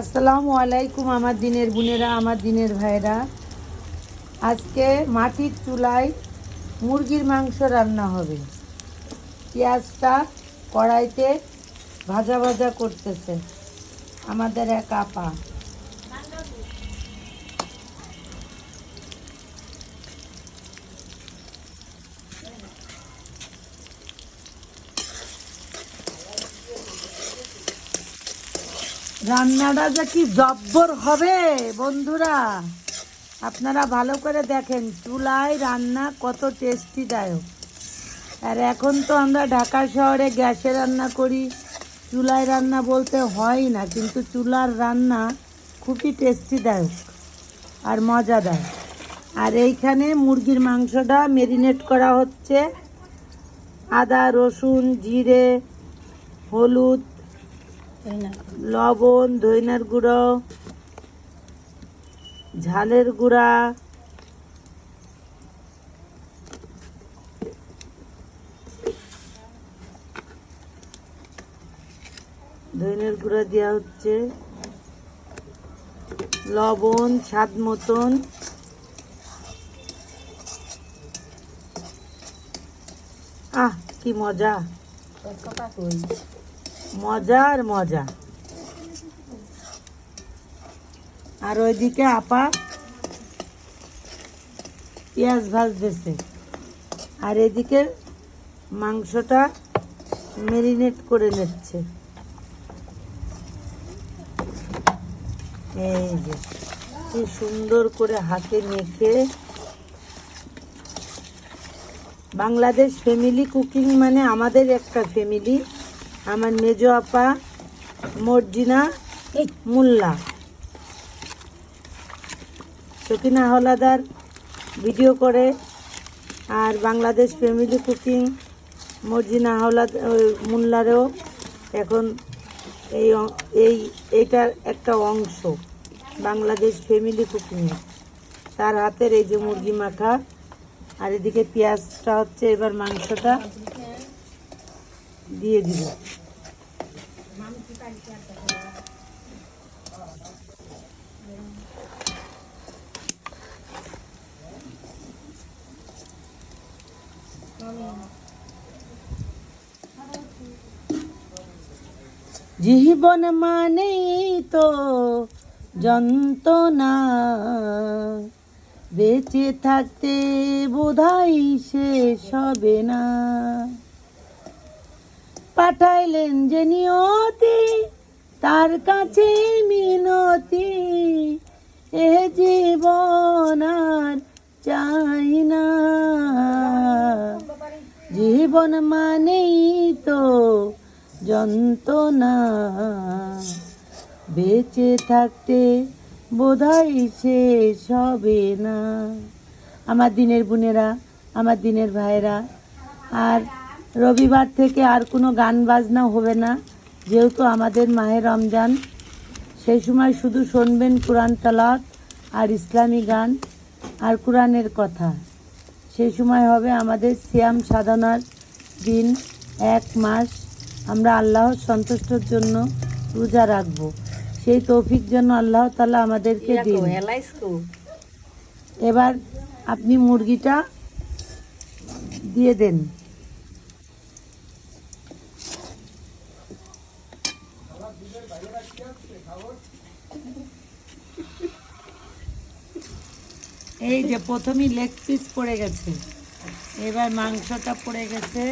আসসালামু আলাইকুম আমার দিনের বোনেরা, আমার দিনের ভাইরা আজকে মাটির চুলায় মুরগির মাংস রান্না হবে। পেঁয়াজটা কড়াইতে ভাজা ভাজা করতেছে। আমাদের এক আপা। রান্নাটা যে কি জব্বর হবে, বন্ধুরা। আপনারা ভালো করে দেখেন, চুলায় রান্না কত টেস্টিদায়ক আর এখন তো আমরা ঢাকা শহরে গ্যাসে রান্না করি, চুলায় রান্না বলতে হয় না, কিন্তু চুলার রান্না খুবই টেস্টিদায়ক আর মজাদার। আর এইখানে মুরগির মাংসটা মেরিনেট করা হচ্ছে। আদা, রসুন, জিরে, হলুদ লবণ ধইনার গুঁড়ো, ঝালের গুঁড়া ধইনের গুঁড়া দেওয়া হচ্ছে। লবণ, স্বাদ মতন। আহ, কি মজা। মজা আর মজা। আর ওইদিকে আপা পেঁয়াজ ভাজতেছে। আর এদিকে মাংসটা মেরিনেট করে নিচ্ছে। এই যে, কি সুন্দর করে হাতে মেখে বাংলাদেশ ফ্যামিলি কুকিং মানে আমাদের একটা ফ্যামিলি আমার মেজ আপা, মর্জিনা মোল্লা। সকিনা হলাদার ভিডিও করে আর বাংলাদেশ ফ্যামিলি কুকিং মর্জিনা হাওলাদ মোল্লারও এখন এই এই, এইটার একটা অংশ বাংলাদেশ ফ্যামিলি কুকিংয়ের তার হাতের এই যে মুরগি মাখা, আর এদিকে পেঁয়াজটা হচ্ছে এবার মাংসটা। দিয়ে দিব। জীবন মানেই তো যন্ত্রণা। বেঁচে থাকতে বোধহয় শেষ হবে না। পাঠাইলেন যে নিয়তি, তার কাছে মিনতি। এ জীবন আর চাই না। জীবন মানেই তো যন্ত্রণা। বেঁচে থাকতে বোধহয় শেষ হবে না। আমার দিনের বোনেরা, আমার দিনের ভাইরা আর রবিবার থেকে আর কোনো গান বাজনা হবে না যেহেতু আমাদের মাহে রমজান। সেই সময় শুধু শুনবেন কোরআন তালাত আর ইসলামী গান আর কোরআনের কথা। সেই সময় হবে আমাদের সিয়াম সাধনার দিন এক মাস। আমরা আল্লাহর সন্তুষ্টর জন্য রোজা রাখব। সেই তৌফিক জন্য আল্লাহ তালা আমাদেরকে দিন। এবার আপনি মুরগিটা দিয়ে দেন। এই যে প্রথমেই লেগ পিস পড়ে গেছে। এবার মাংসটা পড়ে গেছে।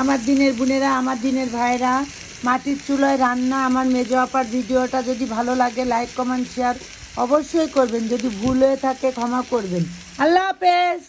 আমার দিনের বোনেরা, আমার দিনের ভাইরা মাটির চুলায় রান্না আমার মেজো আপার ভিডিওটা যদি ভালো লাগে লাইক কমেন্ট শেয়ার অবশ্যই করবেন। যদি ভুল হয়ে থাকে ক্ষমা করবেন। আল্লাহ হাফেজ।